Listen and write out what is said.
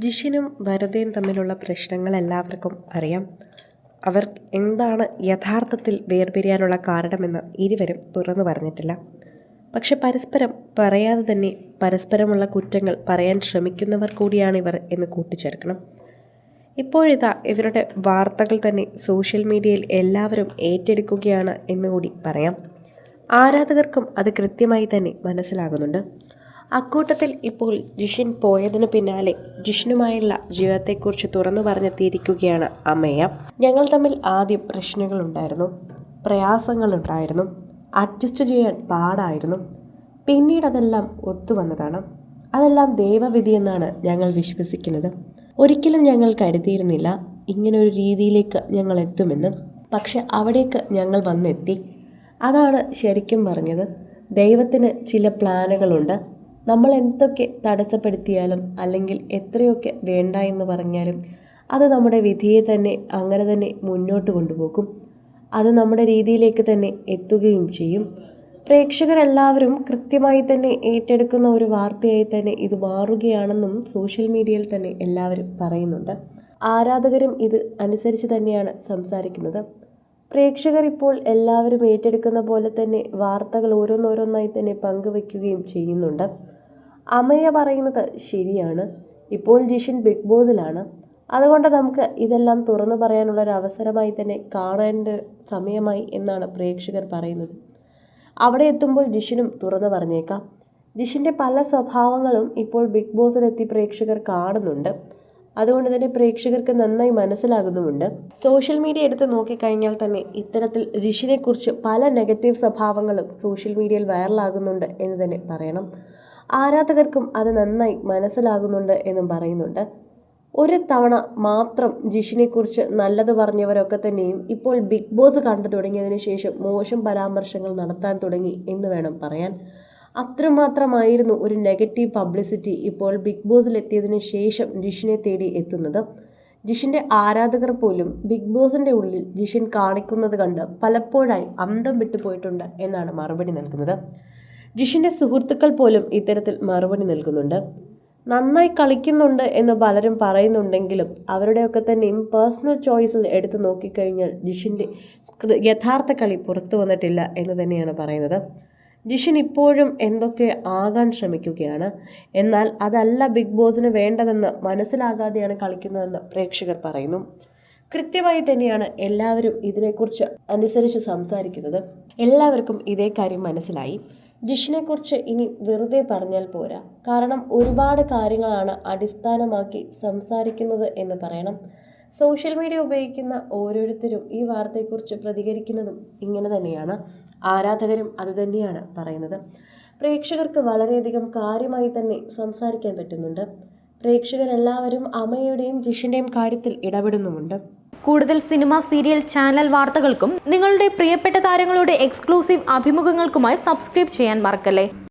ജിഷിനും വരദയും തമ്മിലുള്ള പ്രശ്നങ്ങൾ എല്ലാവർക്കും അറിയാം. അവർ എന്താണ് യഥാർത്ഥത്തിൽ വേർപിരിയാനുള്ള കാരണമെന്ന് ഇരുവരും തുറന്നു പറഞ്ഞിട്ടില്ല. പക്ഷെ പരസ്പരം പറയാതെ തന്നെ പരസ്പരമുള്ള കുറ്റങ്ങൾ പറയാൻ ശ്രമിക്കുന്നവർ കൂടിയാണിവർ എന്ന് കൂട്ടിച്ചേർക്കണം. ഇപ്പോഴിതാ ഇവരുടെ വാർത്തകൾ തന്നെ സോഷ്യൽ മീഡിയയിൽ എല്ലാവരും ഏറ്റെടുക്കുകയാണ് എന്നുകൂടി പറയാം. ആരാധകർക്കും അത് കൃത്യമായി തന്നെ മനസ്സിലാകുന്നുണ്ട്. അക്കൂട്ടത്തിൽ ഇപ്പോൾ ജിഷിൻ പോയതിനു പിന്നാലെ ജിഷിനുമായുള്ള ജീവിതത്തെക്കുറിച്ച് തുറന്നു പറഞ്ഞെത്തിയിരിക്കുകയാണ് അമ്മയ ഞങ്ങൾ തമ്മിൽ ആദ്യം പ്രശ്നങ്ങളുണ്ടായിരുന്നു പ്രയാസങ്ങളുണ്ടായിരുന്നു അഡ്ജസ്റ്റ് ചെയ്യാൻ പാടായിരുന്നു. പിന്നീട് അതെല്ലാം ഒത്തുവന്നതാണ് അതെല്ലാം ദൈവവിധി എന്നാണ് ഞങ്ങൾ വിശ്വസിക്കുന്നത്. ഒരിക്കലും ഞങ്ങൾ കരുതിയിരുന്നില്ല ഇങ്ങനൊരു രീതിയിലേക്ക് ഞങ്ങൾ എത്തുമെന്ന്. പക്ഷെ അവിടേക്ക് ഞങ്ങൾ വന്നെത്തി. അതാണ് ശരിക്കും പറഞ്ഞത്. ദൈവത്തിന് ചില പ്ലാനുകളുണ്ട്. നമ്മൾ എന്തൊക്കെ തടസ്സപ്പെടുത്തിയാലും അല്ലെങ്കിൽ എത്രയൊക്കെ വേണ്ട എന്ന് പറഞ്ഞാലും അത് നമ്മുടെ വിധിയെ തന്നെ അങ്ങനെ തന്നെ മുന്നോട്ട് കൊണ്ടുപോകും. അത് നമ്മുടെ രീതിയിലേക്ക് തന്നെ എത്തുകയും ചെയ്യും. പ്രേക്ഷകരെല്ലാവരും കൃത്യമായി തന്നെ ഏറ്റെടുക്കുന്ന ഒരു വാർത്തയായി തന്നെ ഇത് മാറുകയാണെന്നും സോഷ്യൽ മീഡിയയിൽ തന്നെ എല്ലാവരും പറയുന്നുണ്ട്. ആരാധകരും ഇത് അനുസരിച്ച് തന്നെയാണ് സംസാരിക്കുന്നത്. പ്രേക്ഷകർ ഇപ്പോൾ എല്ലാവരും ഏറ്റെടുക്കുന്ന പോലെ തന്നെ വാർത്തകൾ ഓരോന്നോരോന്നായി തന്നെ പങ്കുവെക്കുകയും ചെയ്യുന്നുണ്ട്. അമയ പറയുന്നത് ശരിയാണ്. ഇപ്പോൾ ജിഷൻ ബിഗ് ബോസിലാണ്. അതുകൊണ്ട് നമുക്ക് ഇതെല്ലാം തുറന്നു പറയാനുള്ള ഒരു അവസരമായി തന്നെ കാണേണ്ട സമയമായി എന്നാണ് പ്രേക്ഷകർ പറയുന്നത്. അവിടെ എത്തുമ്പോൾ ജിഷിനും തുറന്നു പറഞ്ഞേക്കാം. ജിഷിന്റെ പല സ്വഭാവങ്ങളും ഇപ്പോൾ ബിഗ് ബോസിലെത്തി പ്രേക്ഷകർ കാണുന്നുണ്ട്. അതുകൊണ്ട് തന്നെ പ്രേക്ഷകർക്ക് നന്നായി മനസ്സിലാകുന്നുമുണ്ട്. സോഷ്യൽ മീഡിയ എടുത്ത് നോക്കിക്കഴിഞ്ഞാൽ തന്നെ ഇത്തരത്തിൽ ജിഷിനെക്കുറിച്ച് പല നെഗറ്റീവ് സ്വഭാവങ്ങളും സോഷ്യൽ മീഡിയയിൽ വൈറലാകുന്നുണ്ട് എന്ന് തന്നെ പറയണം. ആരാധകർക്കും അത് നന്നായി മനസ്സിലാകുന്നുണ്ട് എന്നും പറയുന്നുണ്ട്. ഒരു തവണ മാത്രം ജിഷിനെക്കുറിച്ച് നല്ലത് പറഞ്ഞവരൊക്കെ തന്നെയും ഇപ്പോൾ ബിഗ് ബോസ് കണ്ടു തുടങ്ങിയതിനു ശേഷം മോശം പരാമർശങ്ങൾ നടത്താൻ തുടങ്ങി എന്ന് വേണം പറയാൻ. അത്രമാത്രമായിരുന്നു ഒരു നെഗറ്റീവ് പബ്ലിസിറ്റി ഇപ്പോൾ ബിഗ് ബോസിലെത്തിയതിനു ശേഷം ജിഷിനെ തേടി എത്തുന്നത്. ജിഷിന്റെ ആരാധകർ പോലും ബിഗ് ബോസിന്റെ ഉള്ളിൽ ജിഷിൻ കാണിക്കുന്നത് കണ്ട് പലപ്പോഴായി അന്തം വിട്ടുപോയിട്ടുണ്ട് എന്നാണ് മറുപടി നൽകുന്നത്. ജിഷിന്റെ സുഹൃത്തുക്കൾ പോലും ഇത്തരത്തിൽ മറുപടി നൽകുന്നുണ്ട്. നന്നായി കളിക്കുന്നുണ്ട് എന്ന് പലരും പറയുന്നുണ്ടെങ്കിലും അവരുടെയൊക്കെ തന്നെയും പേഴ്സണൽ ചോയ്സിൽ എടുത്തു നോക്കിക്കഴിഞ്ഞാൽ ജിഷിന്റെ യഥാർത്ഥ കളി പുറത്തു വന്നിട്ടില്ല എന്ന് തന്നെയാണ് പറയുന്നത്. ജിഷിൻ ഇപ്പോഴും എന്തൊക്കെ ആകാൻ ശ്രമിക്കുകയാണ്. എന്നാൽ അതല്ല ബിഗ് ബോസിന് വേണ്ടതെന്ന് മനസ്സിലാകാതെയാണ് കളിക്കുന്നതെന്ന് പ്രേക്ഷകർ പറയുന്നു. കൃത്യമായി തന്നെയാണ് എല്ലാവരും ഇതിനെക്കുറിച്ച് അനുസരിച്ച് സംസാരിക്കുന്നത്. എല്ലാവർക്കും ഇതേ കാര്യം മനസ്സിലായി. ജിഷിനെക്കുറിച്ച് ഇനി വെറുതെ പറഞ്ഞാൽ പോരാ. കാരണം ഒരുപാട് കാര്യങ്ങളാണ് അടിസ്ഥാനമാക്കി സംസാരിക്കുന്നത് എന്ന് പറയണം. സോഷ്യൽ മീഡിയ ഉപയോഗിക്കുന്ന ഓരോരുത്തരും ഈ വാർത്തയെക്കുറിച്ച് പ്രതികരിക്കുന്നതും ഇങ്ങനെ തന്നെയാണ്. ആരാധകരും അത് തന്നെയാണ് പറയുന്നത്. പ്രേക്ഷകർക്ക് വളരെയധികം കാര്യമായി തന്നെ സംസാരിക്കാൻ പറ്റുന്നുണ്ട്. പ്രേക്ഷകരെല്ലാവരും അമ്മയുടെയും ജിഷിന്റെയും കാര്യത്തിൽ ഇടപെടുന്നുമുണ്ട്. കൂടുതൽ സിനിമ സീരിയൽ ചാനൽ വാർത്തകൾക്കും നിങ്ങളുടെ പ്രിയപ്പെട്ട താരങ്ങളുടെ എക്സ്ക്ലൂസീവ് അഭിമുഖങ്ങൾക്കുമായി സബ്സ്ക്രൈബ് ചെയ്യാൻ മറക്കല്ലേ?